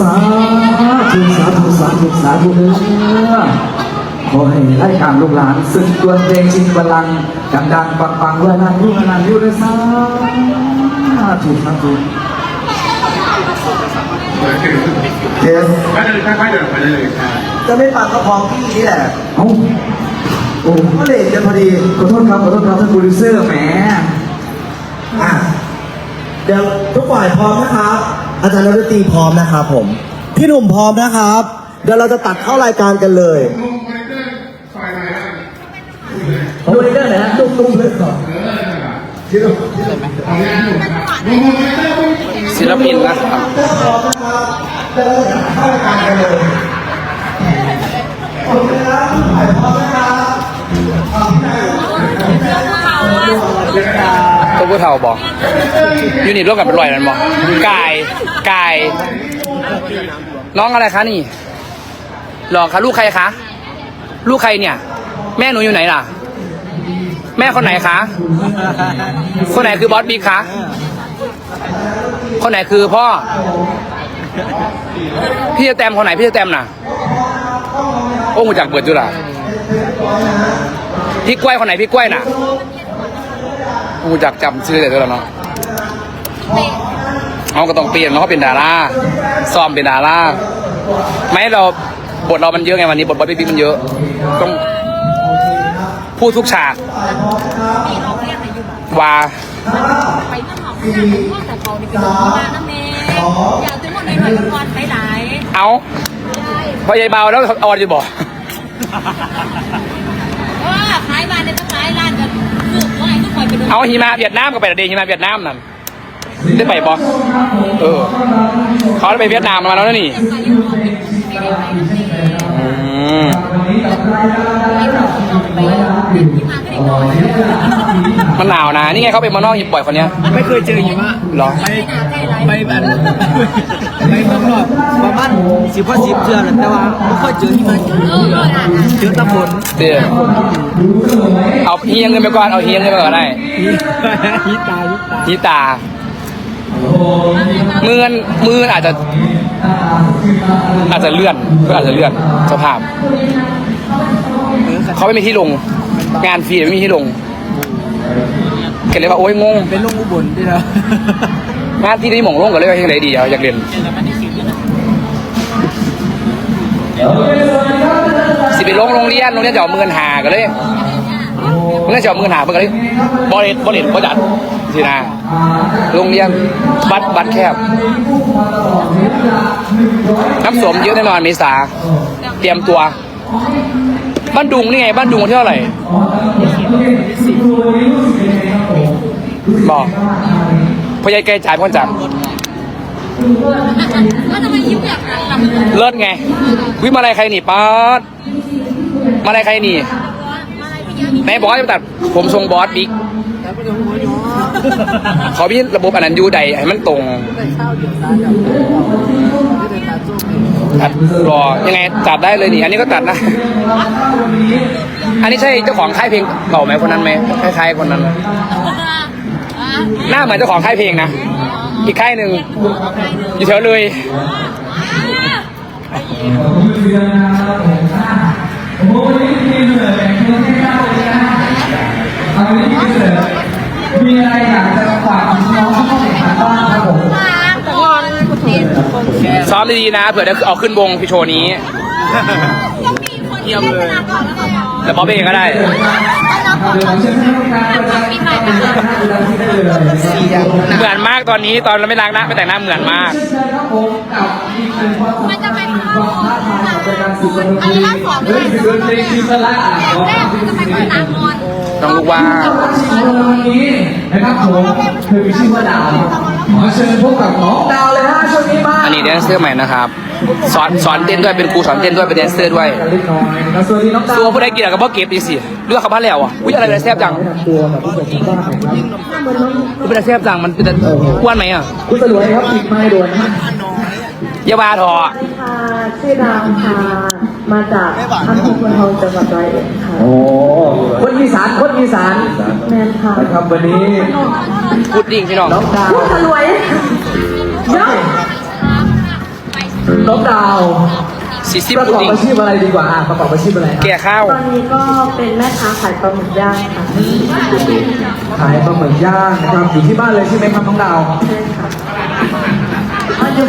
สาธุสาธุสาธุสาธุเด้อขอให้รายการลูกหลานสึกดวเพลงชิงบัลลังก์ดังๆปังเวลาอยู่เวลาอยู่เลยสาธุสาธุเทสไปเลยค่อยๆเดินไปเลยจะไม่ปังก็พร้อมพี่นี่แหละเอ้โอ้ก็เลยกันพอดีขอโทษครับขอโทษครับท่านโปรดิวเซอร์แหมอะเดี๋ยวทุกฝ่ายพร้อมนะครับ อาจารย์นักดนตรีพร้อมนะครับผม พี่หนุ่มพร้อมนะครับ เดี๋ยวเราจะตัดเข้ารายการกันเลยลงไปเดินซอยไหนอะดูเรื่องไหนฮะตุ้มตุ้มเลยก่อนศิลปินนะครับ ผู้เฒ่าบอกยูนิตร่วมกับเป็นรอยนั่นบอกกายกายน้องอะไรคะนี่หรอคะลูกใครคะลูกใครเนี่ย แม่หนูอยู่ไหนล่ะ แม่คนไหนคะคนไหนคือบอสบิ๊กคะคนไหนคือพ่อ พี่จะแตมคนไหนพี่จะแตมน่ะโอ้หูจักเบิดจุล่ะพี่กล้วยคนไหนพี่กล้วยน่ะ กูจักจำชื่อแต่ตัวแล้วเนาะเขาก็ต้องเปลี่ยนเนาะเขาเป็นดาราซ้อมเป็นดาราไม่เราบทเรามันเยอะไงวันนี้บทบอสบิ๊กมันเยอะ ต้องพูดทุกฉากว่าไปเรื่องของเรื่องพ่อแต่เขาในกระดูกมานะเมย์อยากถึงวันไหนหน่อยก่อนไปไหนเอาพอยายเบาแล้วออนจะบอก เอาหิมะเวียดนามก็ไปเดหิมะเวียดนามนั่นได้ไปบอเออ เขาได้ไปเวียดนามมาแล้วนะนี่อืม มันหนาวนะนี่ไงเขาเป็นมานอกญี่ปุ่นคนเนี้ยไม่เคยเจอหิมะเหรอ ไปไปแบบไปเมืองนอกประมาณสิบกว่าสิบเดือนแล้วแต่ว่าไม่เคยเจอหิมะจริงเออเออน่ะเจอแตะฝนเดี๋ยวเอาเฮียงเงินไปก่อน เอาเฮียงเงินไปก่อนได้ฮิตาฮิตาทีตามือเงินมือเงินอาจจะ อาจจะเลื่อนก็อาจจะเลื่อนสภาพ เขาไม่มีที่ลง งานฟรีไม่มีที่ลงก็เลยว่าโอ๊ยงงเป็นลูกอุบลที่เรางานที่นี่หม่องลงก็เลยว่ายังไงดีอะอยากเรียนสิไปลงโรงเรียนโรงเรียนจะเอาเมือนหากันเลยโรงเรียนจะเอาเมือนหาเพื่อนกันเลยบริเวณบริเวณประจัดสินะโรงเรียนบัตรบัตรแคบน้ำสมเยอะแน่นอนเมษาเตรียมตัว บ้านดุงนี่ไง บ้านดุงวันที่เท่าไหร่บอกพยายไกลจ่ายพ่นจับแล้วทำไมยิ้มอยากทำเลิศไง วิมาอะไรใครหนีป๊าดมาอะไรใครหนีไหนบอกให้ตัดผมทรงบอสบิ๊กเขามีระบบอันนั้นอยูใดให้มันตรง ตัดรอยังไงตัดได้เลยนี่อันนี้ก็ตัดนะ อันนี้ใช่เจ้าของค่ายเพลงเก่าไหมคนนั้นไหมคล้ายๆคนนั้นหน้าเหมือนเจ้าของค่ายเพลงนะ อีกค่ายหนึ่งอยู่แถวเลยมีอะไรอยากจะฝากน้องๆเข้าแข่งขันบ้างครับผม ก่อนคุณเด่น ซ้อมดีๆนะเผื่อจะเอาขึ้นวงพี่โชว์นี้เยี่ยมเลยก่อนแล้วก็แต่บ๊อบเองก็ได้เดี๋ยวผมเชิญท่านผู้การประจำปีใหม่มาเหมือนมากตอนนี้ตอนเราไม่ล้างหน้าไม่แต่งหน้าเหมือนมากเชิญครับผมกับอีกหนึ่งความมันจะเป็นความท้าทายของการฝึกฝนอันนี้ล่าสอนด้วยดนตรีคีสละแรกมันจะเป็นคนต่างนอน ต้องรู้ว่าวันนี้นะครับผมคือมีชื่อว่าดาวขอเชิญพบกับน้องดาวเลยฮะช่วงนี้มาอันนี้แดนเซอร์ใหม่นะครับสอนสอนเต้นด้วยเป็นครูสอนเต้นด้วยเป็นแดนเซอร์ด้วยเล็กน้อยนะครับสวัสดีน้องดาวตัวผู้ใดกินอะกับพ่อเก็บดีสิเลือกเขาพันแล้วอะอุ้ยอะไรเป็นแซ่บจังตัวแบบผู้ชมทางบ้านนะครับมันเป็นแซ่บจังมันเป็นอ้วนไหมอะคุณสลวยครับปิดไม้ด่วนนะอยาบาทอค่ะชื่อดาวค่ะ มาจากอำเภอพนทองจังหวัดร้อยเอ็ดค่ะโอ้คนอีสานคนอีสานแมนค่ะนะครับวันนี้พุดดิ้งพี่น้องน้องดาวพูดสรวยเยอะน้องดาวซีซีประพุดกอบดิ้งอาชีพอะไรดีกว่าอะประกอบอาชีพอะไรครับแก่ข้าวตอนนี้ก็เป็นแม่ค้าขายปลาหมึกย่างค่ะขายปลาหมึกย่างนะครับอยู่ที่บ้านเลยใช่ไหมครับน้องดาวใช่ค่ะอ๋ออยู่